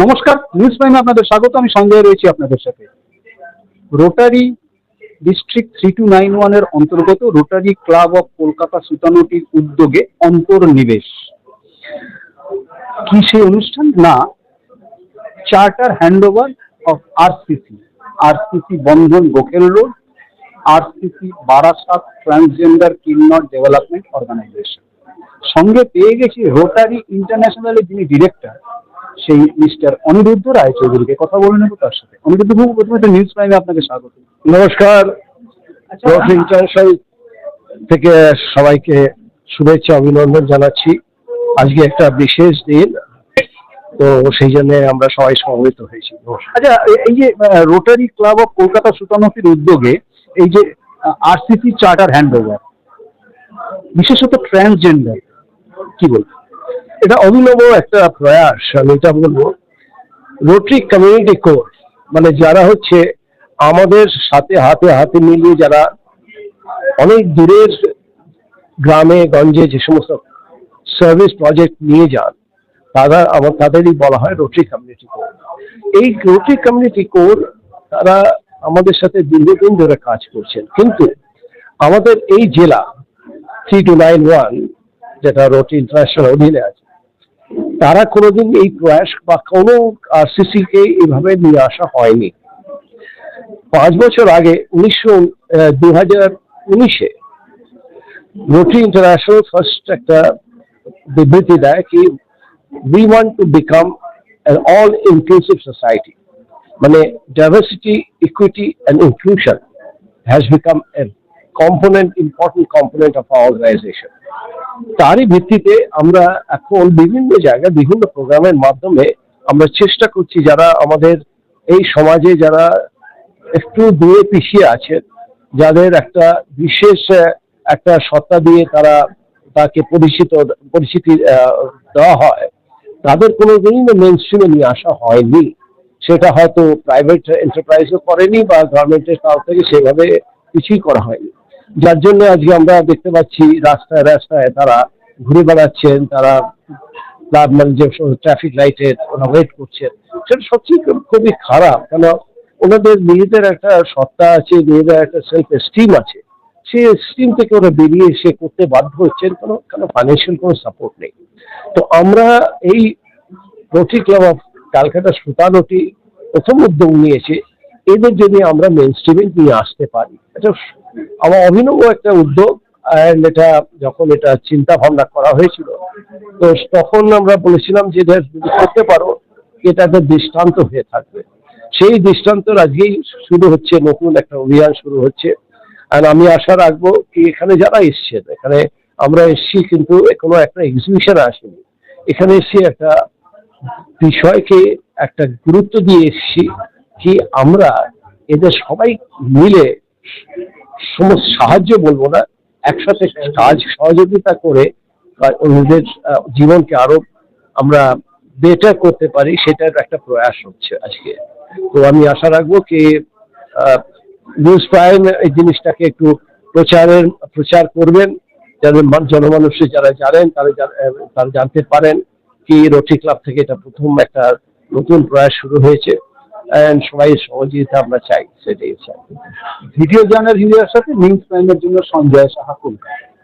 নমস্কার, নিউজ প্রাইমে আপনাদের স্বাগত, আমি সঞ্জয় রয়েছি আপনাদের সাথে। Rotary district three two nine ওয়ানের অন্তর্গত রোটারি ক্লাব অফ কলকাতা সুতানুটির উদ্যোগে অন্তর্নিবেশ কি সেই অনুষ্ঠান? না, charter handover of RCC. RCC Bandhan Gokhale road, RCC Barasat transgender Kinnar development organization. সঙ্গে পেয়ে গেছি রোটারি ইন্টারন্যাশনালের যিনি ডিরেক্টর সেই মিস্টার অনিরুদ্ধ রায়চৌধুরীকে কথা বলে নেব তার সাথে। অনিরুদ্ধ বাবু প্রথমে একটা নিউজ প্রাইমে আপনাকে স্বাগত। নমস্কার। আচ্ছা, ইন্টারন্যাশনাল থেকে সবাইকে শুভেচ্ছা অভিনন্দন জানাচ্ছি। আজকে একটা বিশেষ দিন তো সেই জন্য আমরা সবাই সমবেত হয়েছি। আচ্ছা এই যে রোটারি ক্লাব অফ কলকাতা সুতানফির উদ্যোগে এই যে আরসিসি চার্টার হ্যান্ড ওভার বিশেষত ট্রান্সজেন্ডার কি বলব এটা অভিনব একটা প্রয়াস, আমি এটা বলব। রোটারি কমিউনিটি কোর মানে যারা হচ্ছে আমাদের সাথে হাতে হাতে মিলিয়ে যারা অনেক দূরের গ্রামে, গঞ্জে যে সমস্ত সার্ভিস প্রজেক্ট নিয়ে যান, তারা আমার, তাদেরই বলা হয় রোটারি কমিউনিটি কোর এই রোটারি কমিউনিটি কোর তারা আমাদের সাথে দীর্ঘদিন ধরে কাজ করছেন। কিন্তু আমাদের এই জেলা থ্রি টু নাইন ওয়ান যেটা রোটারি ইন্টারন্যাশনাল অধীনে আছে তারা কোনোদিন এই প্রয়াস বা কোনো আরসিসি কে এইভাবে নিয়ে আসা হয়নি। পাঁচ বছর আগে উনিশশো দু হাজার উনিশে রোটারি ইন্টারন্যাশনাল ফার্স্ট একটা বিবৃতি দেয় কি we want to become all inclusive society. মানে diversity equity and inclusion has become a component important component of our organization তারই ভিত্তিতে আমরা এখন বিভিন্ন জায়গায় বিভিন্ন প্রোগ্রামের মাধ্যমে আমরা চেষ্টা করছি যারা আমাদের এই সমাজে যারা একটু দূরে পিছিয়ে আছেন, যাদের একটা বিশেষ একটা সত্তা দিয়ে তারা তাকে পরিচিত, পরিচিতি দেওয়া হয়, তাদের কোনো দিনই মেন স্ট্রিমে নিয়ে আসা হয়নি। সেটা হয়তো প্রাইভেট এন্টারপ্রাইজও করেনি বা গভর্নমেন্টের কাছ থেকে সেভাবে কিছুই করা হয়নি। যার জন্য আজকে আমরা দেখতে পাচ্ছি রাস্তায় রাস্তায় তারা ঘুরে বেড়াচ্ছেন, তারা ক্লাব যে ট্রাফিক লাইটে ওরা ওয়েট করছেন। সেটা সত্যি খুবই খারাপ, কেন ওনাদের নিজেদের একটা সত্তা আছে, নিজেদের একটা সেলফ এস্টিম আছে। সেই এস্টিম থেকে ওরা বেরিয়ে এসে করতে বাধ্য হচ্ছেন, কোনো কোনো ফাইন্যান্সিয়াল কোনো সাপোর্ট নেই। তো আমরা এই rotary club of Calcutta Sutanuti প্রথম উদ্যোগ নিয়েছে। এদের যদি আমরা মেন স্ট্রিমে নিয়ে আসতে পারি, এটা আমার অভিনব একটা উদ্যোগ এটা যখন এটা চিন্তা ভাবনা করা হয়েছিল, তো তখন আমরা বলেছিলাম যে যদি করতে পারো, এটা একটা দৃষ্টান্ত হয়ে থাকবে। সেই দৃষ্টান্ত আজকেই শুরু হচ্ছে, নতুন একটা অভিযান শুরু হচ্ছে। আর আমি আশা রাখব কি এখানে যারা এসছেন, এখানে আমরা এসছি কিন্তু কোনো একটা এক্সিবিশন আসেনি। এখানে এসে একটা বিষয়কে, একটা গুরুত্ব দিয়ে এসেছি কি আমরা এদের সবাই মিলে সমস্ত সাহায্য বলব না একসাথে কাজ সহযোগিতা করে আহ, জীবনকে আরও আমরা বেটার করতে পারি সেটার একটা প্রয়াস হচ্ছে আজকে। তো আমি আশা রাখব কি নিউজ প্রাইম এই জিনিসটাকে একটু প্রচারের প্রচার করবেন যাদের মান- জনমানুষে যারা জানেন তারা তারা জানতে পারেন কি রোটারি ক্লাব থেকে এটা প্রথম একটা নতুন প্রয়াস শুরু হয়েছে। সবাই সহযোগিতা আমরা চাই সেটাই চাই ভিডিও জার্নাল হিরিয়ার সাথে নিউজ প্রাইমের জন্য সঞ্জয় সাহা কলকাতা